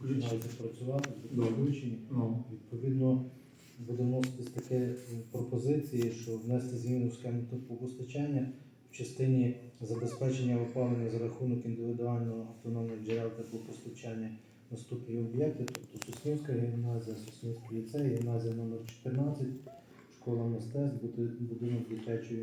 починають працювати, Добре. включені. Ну, Відповідно, буде вноситись таке пропозиції, що внести зміну в схему теплопостачання в частині забезпечення опалення за рахунок індивідуального автономних джерел теплопостачання наступні об'єкти, тобто Соснівська гімназія, Соснівський ліцей, гімназія номер 14, школа мистецтв, будинок дитячої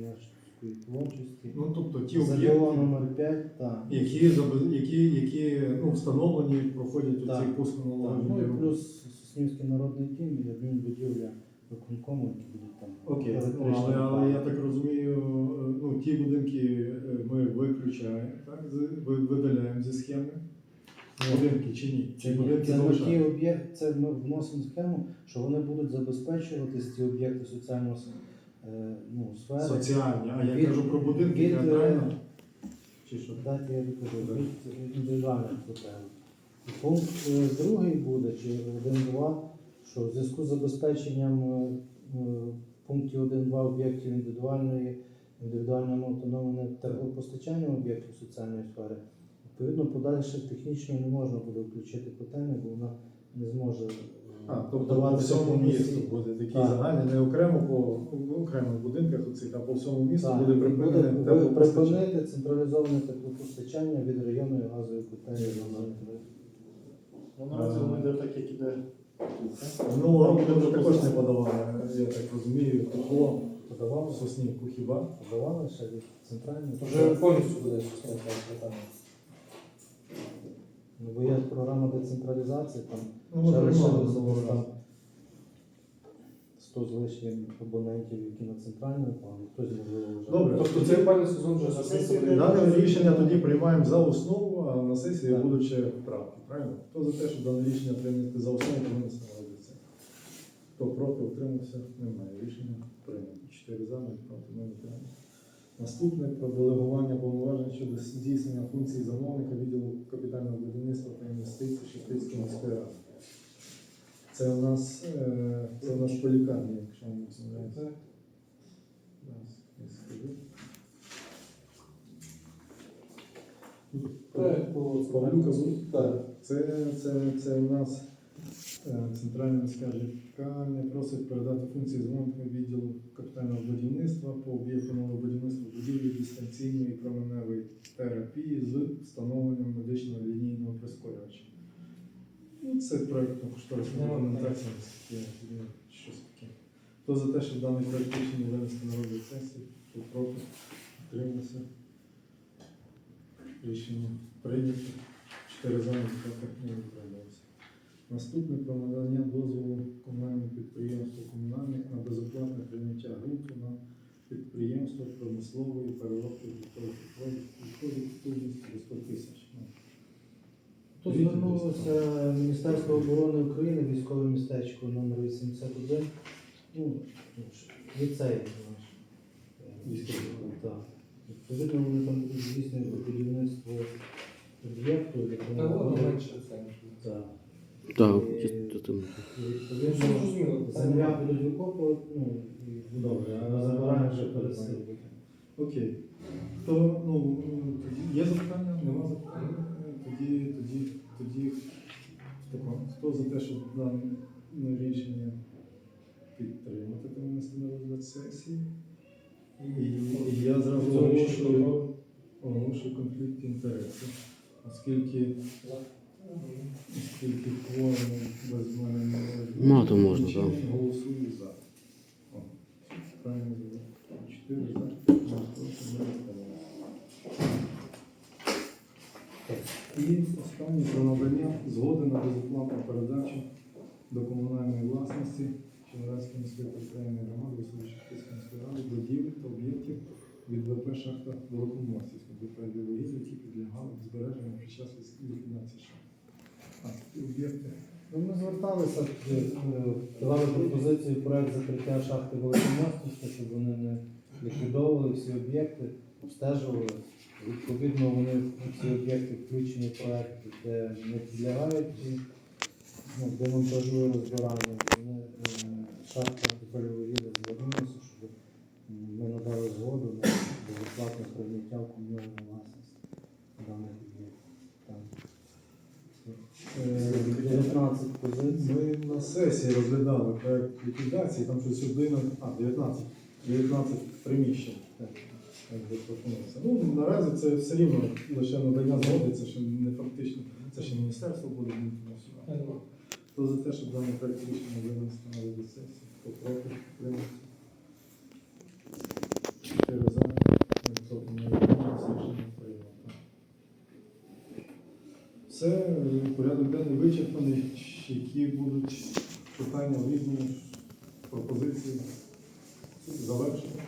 юнацької творчості. ну тобто ті об'єкти, номер 5, так. які, забе- які, які ну, встановлені, проходять у Так. пуск Так, ну і плюс Соснівський народний дім і адмінбудівля виконкому, які будуть там. Окей, ну, електричні але, але я так розумію, е, ну, ті будинки е, ми виключаємо, так, з- ви- видаляємо зі схеми. Будинки чи ні? Це, Чи ні, будинки це, ті залишаємо? об'єкти, це ми вносимо схему, що вони будуть забезпечуватись ці об'єкти соціальної е, ну, сфери. Соціальні, а я Від- кажу про будинки від, е. Чи що? Дайте я відкажу від індивідуальних потреб. І Пункт е, другий буде, чи 1-2, що в зв'язку з забезпеченням е, е, пунктів 1-2 об'єктів індивідуальної, індивідуального автономного теплопостачання об'єктів соціальної сфери, відповідно, подальше технічно не можна буде включити питання, бо вона не зможе е, А, тобто по подавати всьому місту буде такий Так. загальний, не окремо по в окремих будинках оцих, а по всьому місту Так, буде припинене теплопостачання. припинити централізоване теплопостачання від районної газової котельні номер 3. Ну, воно йде так, як іде. Ну, а вже також не подавали, я так розумію, тепло Подавали, в Соснівку хіба? подавали ще від центральної. Вже повністю буде питання. Ну, бо є програма децентралізації, там Ну, ще приймали лишилося минулого там 100 з лишнім абонентів, які на центральному плані, хтось можливо вже. Добре. Тобто цей опальний сезон вже за Сесія. Дане рішення тоді приймаємо за основу, а на сесії Так. будуть ще правки, правильно? Хто за те, щоб дане рішення прийняти за основу, на розгляд. Хто проти, утримався, немає. Рішення прийнято. Чотири за, нуль проти, не утримався. Наступне про делегування повноважень щодо здійснення функцій замовника відділу капітального будівництва та інвестицій Шептицької міської ради. Це у нас, е, це у нас по лікарні, якщо не? Так. Це, це, це у нас центральна міська ЖК не просить передати функції змовника відділу капітального будівництва по об'єкту нового будівництва будівлі дистанційної променевої терапії з встановленням медичного лінійного прискорювача. Ну, це проєктно кошторисна Нема документація, наскільки щось таке. Хто за те, щоб даний проєкт рішення винести на розгляд сесії, хто проти, утримався. Рішення прийнято. Чотири за, ніхто проти не. Наступне про надання дозволу комунальному підприємству комунальник на безоплатне прийняття ґрунту на підприємство промислової переробки відходів потужністю до 100 тисяч. Ну, Тут звернулося Міністерство оборони України, військове містечко номер 81, ну, ліцей наш. е, Військовий. Так. Відповідно, вони там здійснювати будівництво об'єкту. Так. Так, І- і Відповідно, зрозуміло. земля будуть викопувати, ну, і Добре, а забираємо вже перед. Окей. То, ну, тоді є запитання? Нема запитань? Тоді, тоді, тоді тако, хто за те, щоб дане рішення підтримати, то на розгляд сесії. І, і я зразу оголошую, оголошую конфлікт інтересів, оскільки, оскільки кворум без мене не Ну, то можна, так. Голосую за. О, правильно зробив. Чотири за. Ну, проти, не. Так. І останнє про надання згоди на безоплатну передачу до комунальної власності Чернівецької міської територіальної громади Височівської міської ради будівель та об'єктів від ВП шахта Великомостівська ВП «Білогір'я», які підлягали збереженню під час ліквідації шахти. Ці. Ну, Ми зверталися, е, давали пропозицію проект закриття шахти Великомостівська, щоб вони не ліквідовували всі об'єкти, обстежували. Відповідно, вони всі об'єкти включені в проект, де не підлягають ну, демонтажу і розбиранню. Вони, е, Шахта Польовоїда звернулася, щоб ми надали згоду на безоплатне прийняття в комунальну власність даних об'єктів. Там. Е, 19 позицій. Ми на сесії розглядали проект ліквідації, там щось 11, а, 19, 19 приміщень. Ну, наразі це все рівно лише надання згоди, це ще не фактично, це ще міністерство буде фінансувати. Хто за те, щоб даний проект рішення винести на розгляд сесії? Хто проти підтримати? Чотири за, ніхто не утримався, рішення прийнято. Все, е, порядок денний вичерпаний. Які будуть питання різні пропозиції завершені?